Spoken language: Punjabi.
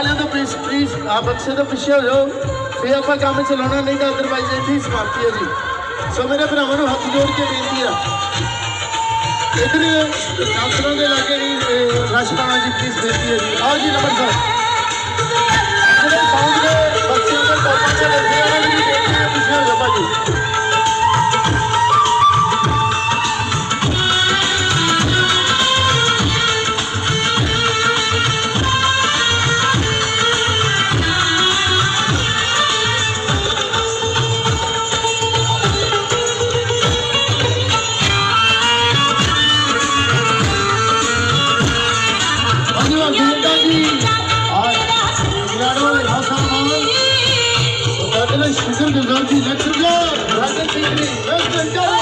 ਆ ਬਕਸੇ ਤੋਂ ਪਿੱਛੇ ਹੋ ਜਾਓ। ਫੇਰ ਆਪਾਂ ਕੰਮ ਚਲਾਉਣਾ, ਨਹੀਂ ਤਾਂ ਅਦਰਵਾਈਜ਼ ਇੱਥੇ ਹੀ ਸਮਾਪਤੀ ਹੈ ਜੀ। ਸੋ ਮੇਰੇ ਭਰਾਵਾਂ ਨੂੰ ਹੱਥ ਜੋੜ ਕੇ ਬੇਨਤੀ ਆ। ਇਧਰ ਕਾਂਸਲਰਾਂ ਦੇ ਲਾਗੇ ਨਹੀਂ ਰਸ਼ ਪਾਣਾ ਜੀ ਪਲੀਜ਼ ਬੇਨਤੀ ਹੈ ਜੀ। ਆਓ ਜੀ, ਨੰਬਰ ਸਰ ਜਿਹੜੇ ਸਾਊਂਡ ਦੇ ਬੱਚਿਆਂ ਦੇ ਟੋਪਾਂ ਤੇ ਲੱਗੇ ਉਹਨਾਂ ਨੂੰ ਬੇਨਤੀ ਹੈ ਪਿੱਛੇ ਹੋ ਜਾਓ ਭਾਜੀ। Let's go. Let's go!